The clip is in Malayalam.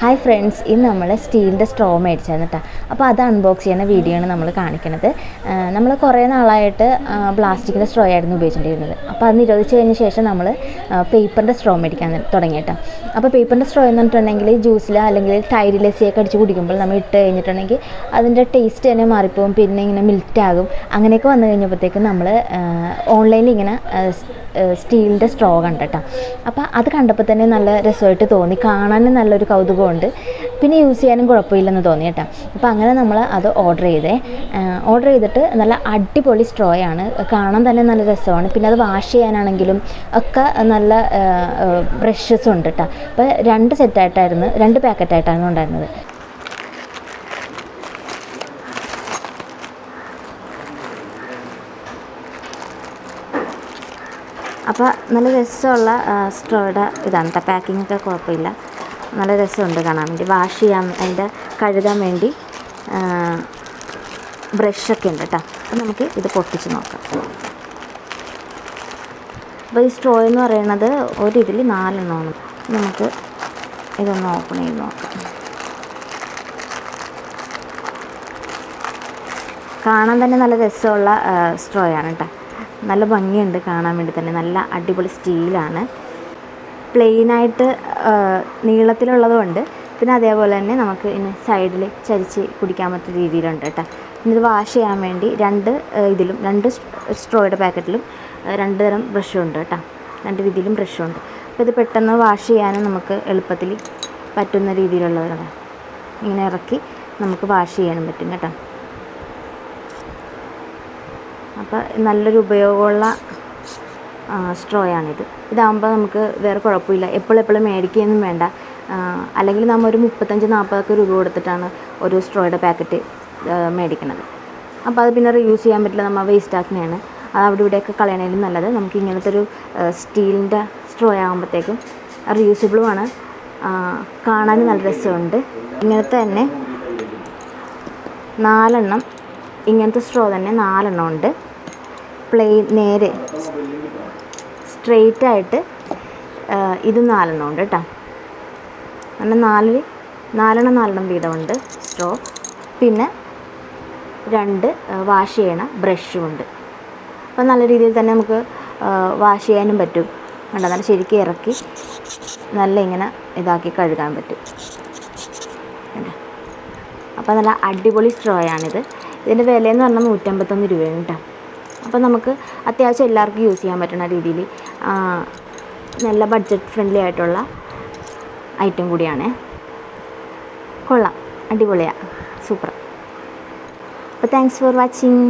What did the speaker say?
ഹായ് ഫ്രണ്ട്സ് ഇന്ന് നമ്മൾ സ്റ്റീലിന്റെ സ്ട്രോ മേടിച്ചായിരുന്നു കേട്ടോ അപ്പോൾ അത് അൺബോക്സ് ചെയ്യുന്ന വീഡിയോ ആണ് നമ്മൾ കാണിക്കുന്നത് നമ്മൾ കുറേ നാളായിട്ട് പ്ലാസ്റ്റിക്കിന്റെ സ്ട്രോ ആയിരുന്നു ഉപയോഗിച്ചുകൊണ്ടിരുന്നത് അപ്പോൾ അത് നിരോധിച്ച് കഴിഞ്ഞ ശേഷം നമ്മൾ പേപ്പറിന്റെ സ്ട്രോ മേടിക്കാൻ തുടങ്ങി കേട്ടോ അപ്പോൾ പേപ്പറിന്റെ സ്ട്രോ എന്ന് പറഞ്ഞിട്ടുണ്ടെങ്കിൽ ജ്യൂസിൽ അല്ലെങ്കിൽ തൈര് ലസ്സിയൊക്കെ അടിച്ച് കുടിക്കുമ്പോൾ നമ്മൾ ഇട്ട് കഴിഞ്ഞിട്ടുണ്ടെങ്കിൽ അതിന്റെ ടേസ്റ്റ് തന്നെ മാറിപ്പോവും. പിന്നെ ഇങ്ങനെ മിൽറ്റാകും അങ്ങനെയൊക്കെ വന്നു കഴിഞ്ഞപ്പോഴത്തേക്കും നമ്മൾ ഓൺലൈനിൽ ഇങ്ങനെ സ്റ്റീലിന്റെ സ്ട്രോ കണ്ടിട്ടോ. അപ്പോൾ അത് കണ്ടപ്പോൾ തന്നെ നല്ല രസമായിട്ട് തോന്നി. കാണാനും നല്ലൊരു കൗതുകമുണ്ട് പിന്നെ യൂസ് ചെയ്യാനും കുഴപ്പമില്ലെന്ന് തോന്നി കേട്ടോ. അപ്പോൾ അങ്ങനെ നമ്മൾ അത് ഓർഡർ ചെയ്തേ. ഓർഡർ ചെയ്തിട്ട് നല്ല അടിപൊളി സ്ട്രോ ആണ്. കാണാൻ തന്നെ നല്ല രസമാണ്. പിന്നെ അത് വാഷ് ചെയ്യാനാണെങ്കിലും ഒക്കെ നല്ല ബ്രഷസ് ഉണ്ട് കേട്ടോ. അപ്പോൾ രണ്ട് സെറ്റായിട്ടായിരുന്നു രണ്ട് പാക്കറ്റായിട്ടാണ് ഉണ്ടായിരുന്നത്. അപ്പോൾ നല്ല രസമുള്ള സ്ട്രോയുടെ ഇതാണ് കേട്ടോ. പാക്കിങ്ങൊക്കെ കുഴപ്പമില്ല. നല്ല രസമുണ്ട് കാണാൻ വേണ്ടി. വാഷ് ചെയ്യാൻ അതിന്റെ കഴുകാൻ വേണ്ടി ബ്രഷൊക്കെ ഉണ്ട് കേട്ടോ. അപ്പം നമുക്ക് ഇത് പൊട്ടിച്ച് നോക്കാം. അപ്പോൾ ഈ സ്ട്രോ എന്ന് പറയുന്നത് ഒരു നാലെണ്ണമാണ്. നമുക്ക് ഇതൊന്ന് ഓപ്പൺ ചെയ്ത് നോക്കാം. കാണാൻ തന്നെ നല്ല രസമുള്ള സ്ട്രോയാണ് കേട്ടോ. നല്ല ഭംഗിയുണ്ട് കാണാൻ വേണ്ടി തന്നെ. നല്ല അടിപൊളി സ്റ്റീലാണ്. പ്ലെയിനായിട്ട് നീളത്തിലുള്ളതുകൊണ്ട് പിന്നെ അതേപോലെ തന്നെ നമുക്ക് ഇനി സൈഡിൽ ചരിച്ച് കുടിക്കാൻ പറ്റുന്ന രീതിയിലുണ്ട് കേട്ടോ. ഇത് വാഷ് ചെയ്യാൻ വേണ്ടി രണ്ട് ഇതിലും രണ്ട് സ്ട്രോയുടെ പാക്കറ്റിലും രണ്ട് തരം ബ്രഷും ഉണ്ട് കേട്ടോ. രണ്ട് രീതിയിലും ബ്രഷും ഉണ്ട് അപ്പോൾ ഇത് പെട്ടെന്ന് വാഷ് ചെയ്യാനും നമുക്ക് എളുപ്പത്തിൽ പറ്റുന്ന രീതിയിലുള്ളതാണ്. ഇങ്ങനെ ഇറക്കി നമുക്ക് വാഷ് ചെയ്യാനും പറ്റും കേട്ടോ. അപ്പോൾ നല്ലൊരു ഉപയോഗമുള്ള സ്ട്രോയാണിത് ഇതാകുമ്പോൾ നമുക്ക് വേറെ കുഴപ്പമില്ല. എപ്പോഴും എപ്പോഴും മേടിക്കുകയൊന്നും വേണ്ട. അല്ലെങ്കിൽ നമ്മൾ ഒരു മുപ്പത്തഞ്ച് നാൽപ്പതൊക്കെ രൂപ കൊടുത്തിട്ടാണ് ഒരു സ്ട്രോയുടെ പാക്കറ്റ് മേടിക്കുന്നത്. അപ്പോൾ അത് പിന്നെ റീയൂസ് ചെയ്യാൻ പറ്റില്ല. നമ്മൾ വേസ്റ്റ് ആക്കുന്നതാണ്. അത് അവിടെ ഇവിടെയൊക്കെ കളയണേലും നല്ലത്. നമുക്ക് ഇങ്ങനത്തെ ഒരു സ്റ്റീലിന്റെ സ്ട്രോ ആകുമ്പോഴത്തേക്കും റീയൂസബിളുമാണ് കാണാനും നല്ല രസമുണ്ട്. ഇങ്ങനത്തെ തന്നെ നാലെണ്ണം. ഇങ്ങനത്തെ സ്ട്രോ തന്നെ നാലെണ്ണം ഉണ്ട്. പ്ലെയിൻ നേരെ സ്ട്രെയിറ്റ് ആയിട്ട് ഇത് നാലെണ്ണം ഉണ്ട് കേട്ടോ അങ്ങനെ നാല് നാലെണ്ണം നാലെണ്ണം വീതമുണ്ട് സ്ട്രോ പിന്നെ രണ്ട് വാഷ് ചെയ്യണ ബ്രഷും ഉണ്ട്. അപ്പോൾ നല്ല രീതിയിൽ തന്നെ നമുക്ക് വാഷ് ചെയ്യാനും പറ്റും. കണ്ടോ? നല്ല ശരിക്കും ഇറക്കി നല്ല ഇങ്ങനെ ഇതാക്കി കഴുകാൻ പറ്റും. അപ്പോൾ നല്ല അടിപൊളി സ്ട്രോ ആണിത്. ഇതിന്റെ വിലയെന്ന് പറഞ്ഞാൽ നൂറ്റമ്പത്തൊന്ന് രൂപയാണ് കേട്ടോ അപ്പോൾ നമുക്ക് അത്യാവശ്യം എല്ലാവർക്കും യൂസ് ചെയ്യാൻ പറ്റുന്ന രീതിയിൽ നല്ല ബഡ്ജറ്റ് ഫ്രണ്ട്ലി ആയിട്ടുള്ള ഐറ്റം കൂടിയാണ്. കൊള്ളാം. അടിപൊളിയാണ് സൂപ്പർ അപ്പോൾ താങ്ക്സ് ഫോർ വാച്ചിങ്